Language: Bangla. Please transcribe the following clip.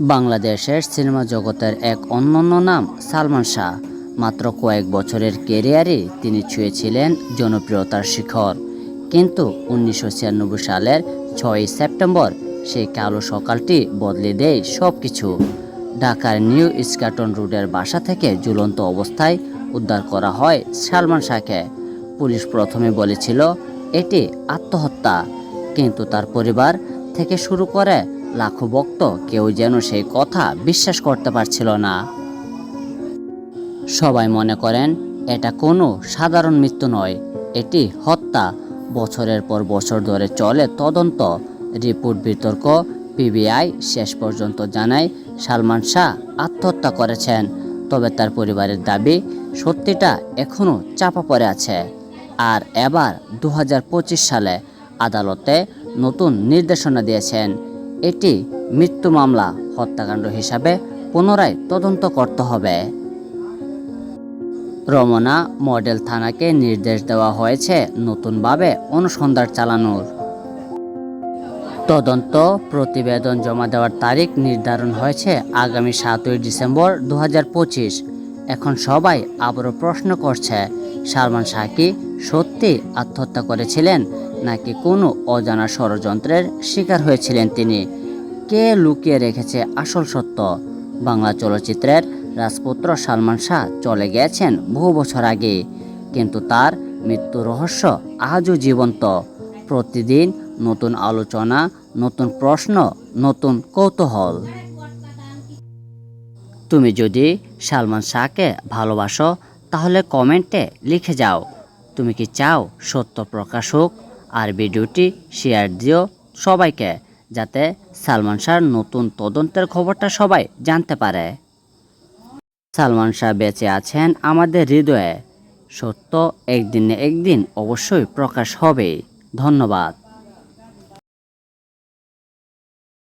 বাংলাদেশের সিনেমা জগতের এক অনন্য নাম সালমান শাহ। মাত্র কয়েক বছরের কেরিয়ারে তিনি ছুঁয়েছিলেন জনপ্রিয়তার শিখর। কিন্তু উনিশশো ছিয়ানব্বই সালের ছয়ই সেপ্টেম্বর সেই কালো সকালটি বদলে দেয় সব কিছু ঢাকার নিউ স্কাটন রোডের বাসা থেকে ঝুলন্ত অবস্থায় উদ্ধার করা হয় সালমান শাহকে। পুলিশ প্রথমে বলেছিল, এটি আত্মহত্যা। কিন্তু তার পরিবার থেকে শুরু করে লাখো ভক্ত কেউ যেন সেই কথা বিশ্বাস করতে পারছিল না। সবাই মনে করেন, এটা কোনো সাধারণ মৃত্যু নয়। এটি হত্যা। বছরের পর বছর ধরে চলে তদন্ত। রিপোর্ট বিতর্ক পিবিআই শেষ পর্যন্ত জানায়, সালমান শাহ আত্মহত্যা করেছেন। তবে তার পরিবারের দাবি, সত্যিটা এখনও চাপা পড়ে আছে। আর এবার দু হাজার পঁচিশ সালে আদালতে নতুন নির্দেশনা দিয়েছেন। এটি মৃত্যু মামলা হত্যাকাণ্ড হিসাবে পুনরায় তদন্ত করতে হবে। রমনা মডেল থানাকে নির্দেশ দেওয়া হয়েছে নতুনভাবে অনুসন্ধান চালানোর। তদন্ত প্রতিবেদন জমা দেওয়ার তারিখ নির্ধারণ হয়েছে আগামী সাতই ডিসেম্বর দু হাজার পঁচিশ। এখন সবাই আবারও প্রশ্ন করছে, সালমান শাহ কি সত্যি আত্মহত্যা করেছিলেন নাকি কোনো অজানা ষড়যন্ত্রের শিকার হয়েছিলেন তিনি? কে লুকিয়ে রেখেছে আসল সত্য? বাংলা চলচ্চিত্রের রাজপুত্র সালমান শাহ চলে গেছেন বহু বছর আগে, কিন্তু তার মৃত্যু রহস্য আজও জীবন্ত। প্রতিদিন নতুন আলোচনা, নতুন প্রশ্ন, নতুন কৌতূহল। তুমি যদি সালমান শাহকে ভালোবাসো, তাহলে কমেন্টে লিখে যাও। তুমি কি চাও সত্য প্রকাশ হোক আর ভিডিওটি শেয়ার দিও সবাইকে, যাতে সালমান শাহর নতুন তদন্তের খবরটা সবাই জানতে পারে। সালমান শাহ বেঁচে আছেন আমাদের হৃদয়ে। সত্য একদিন একদিন অবশ্যই প্রকাশ হবে। ধন্যবাদ।